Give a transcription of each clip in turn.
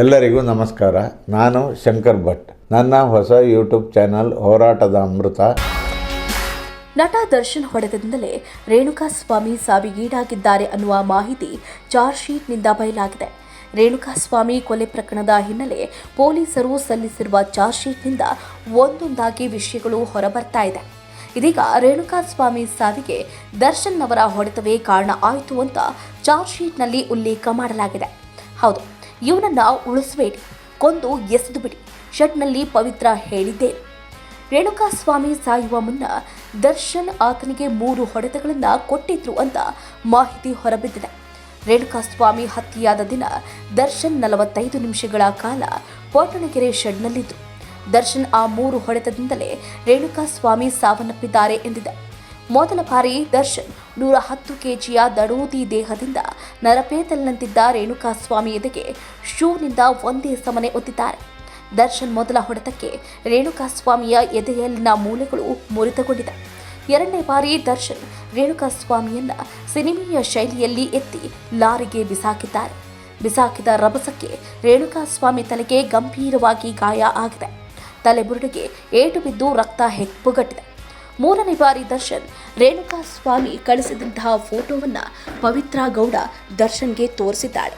ಎಲ್ಲರಿಗೂ ನಮಸ್ಕಾರ. ನಾನು ಶಂಕರ್ ಭಟ್. ನನ್ನ ಹೊಸ ಯೂಟ್ಯೂಬ್ ಚಾನಲ್ ಹೋರಾಟದ ಅಮೃತ. ನಟ ದರ್ಶನ್ ಹೊಡೆತದಿಂದಲೇ ರೇಣುಕಾಸ್ವಾಮಿ ಸಾವಿಗೀಡಾಗಿದ್ದಾರೆ ಅನ್ನುವ ಮಾಹಿತಿ ಚಾರ್ಜ್ ಶೀಟ್ನಿಂದ ಬಯಲಾಗಿದೆ. ರೇಣುಕಾಸ್ವಾಮಿ ಕೊಲೆ ಪ್ರಕರಣದ ಹಿನ್ನೆಲೆ ಪೊಲೀಸರು ಸಲ್ಲಿಸಿರುವ ಚಾರ್ಜ್ ಶೀಟ್ನಿಂದ ಒಂದೊಂದಾಗಿ ವಿಷಯಗಳು ಹೊರಬರ್ತಾ ಇದೆ. ಇದೀಗ ರೇಣುಕಾಸ್ವಾಮಿ ಸಾವಿಗೆ ದರ್ಶನ್ ಅವರ ಹೊಡೆತವೇ ಕಾರಣ ಆಯಿತು ಅಂತ ಚಾರ್ಜ್ ಶೀಟ್ನಲ್ಲಿ ಉಲ್ಲೇಖ ಮಾಡಲಾಗಿದೆ. ಹೌದು ಇವನನ್ನ ಉಳಿಸಬೇಡಿ, ಕೊಂದು ಎಸೆದು ಬಿಡಿ. ಷಡ್ನಲ್ಲಿ ಪವಿತ್ರ ಹೇಳಿದ್ದೆ. ರೇಣುಕಾಸ್ವಾಮಿ ಸಾಯುವ ಮುನ್ನ ದರ್ಶನ್ ಆತನಿಗೆ ಮೂರು ಹೊಡೆತಗಳನ್ನು ಕೊಟ್ಟಿದ್ರು ಅಂತ ಮಾಹಿತಿ ಹೊರಬಿದ್ದಿದೆ. ರೇಣುಕಾಸ್ವಾಮಿ ಹತ್ಯೆಯಾದ ದಿನ ದರ್ಶನ್ ನಲವತ್ತೈದು ನಿಮಿಷಗಳ ಕಾಲ ಪೋಟಣಗೆರೆ ಶೆಡ್ನಲ್ಲಿದ್ದು ದರ್ಶನ್ ಆ ಮೂರು ಹೊಡೆತದಿಂದಲೇ ರೇಣುಕಾಸ್ವಾಮಿ ಸಾವನ್ನಪ್ಪಿದ್ದಾರೆ ಎಂದಿದೆ. ಮೊದಲ ಬಾರಿ ದರ್ಶನ್ ನೂರ ಹತ್ತು ಕೆಜಿಯ ದಡೋದಿ ದೇಹದಿಂದ ನರಪೇತಲ್ನಂತಿದ್ದ ರೇಣುಕಾಸ್ವಾಮಿ ಎದೆಗೆ ಶೂನಿಂದ ಒಂದೇ ಸಮನೆ ಒತ್ತಿದ್ದಾರೆ. ದರ್ಶನ್ ಮೊದಲ ಹೊಡೆತಕ್ಕೆ ರೇಣುಕಾಸ್ವಾಮಿಯ ಎದೆಯಲ್ಲಿನ ಮೂಲೆಗಳು ಮುರಿತಗೊಂಡಿದೆ. ಎರಡನೇ ಬಾರಿ ದರ್ಶನ್ ರೇಣುಕಾಸ್ವಾಮಿಯನ್ನ ಸಿನಿಮೀಯ ಶೈಲಿಯಲ್ಲಿ ಎತ್ತಿ ಲಾರಿಗೆ ಬಿಸಾಕಿದ್ದಾರೆ. ಬಿಸಾಕಿದ ರಭಸಕ್ಕೆ ರೇಣುಕಾಸ್ವಾಮಿ ತಲೆಗೆ ಗಂಭೀರವಾಗಿ ಗಾಯ ಆಗಿದೆ. ತಲೆಬುರುಡೆಗೆ ಏಟು ಬಿದ್ದು ರಕ್ತ ಹೆಪ್ಪುಗಟ್ಟಿದೆ ಮೂರನೇ ಬಾರಿ ದರ್ಶನ್ ರೇಣುಕಾ ಸ್ವಾಮಿ ಕಳಿಸಿದಂತಹ ಫೋಟೋವನ್ನ ಪವಿತ್ರ ಗೌಡ ದರ್ಶನ್ಗೆ ತೋರಿಸಿದ್ದಾಳೆ.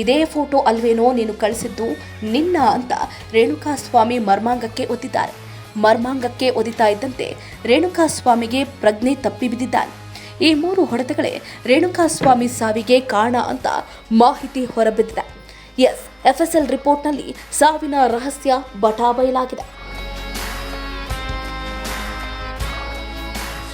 ಇದೇ ಫೋಟೋ ಅಲ್ವೇನೋ ನೀನು ಕಳಿಸಿದ್ದು ನಿನ್ನ ಅಂತ ರೇಣುಕಾ ಸ್ವಾಮಿ ಮರ್ಮಾಂಗಕ್ಕೆ ಒತ್ತಿದ್ದಾರೆ. ಮರ್ಮಾಂಗಕ್ಕೆ ಒದಿತಾ ಇದ್ದಂತೆ ರೇಣುಕಾ ಸ್ವಾಮಿಗೆ ಪ್ರಜ್ಞೆ ತಪ್ಪಿ ಬಿದ್ದಿದ್ದಾನೆ. ಈ ಮೂರು ಹೊಡೆತಗಳೇ ರೇಣುಕಾಸ್ವಾಮಿ ಸಾವಿಗೆ ಕಾರಣ ಅಂತ ಮಾಹಿತಿ ಹೊರಬಿದ್ದಿದೆ. ಎಸ್, ಎಫ್ಎಸ್ಎಲ್ ರಿಪೋರ್ಟ್ನಲ್ಲಿ ಸಾವಿನ ರಹಸ್ಯ ಬಟಾಬಯಲಾಗಿದೆ.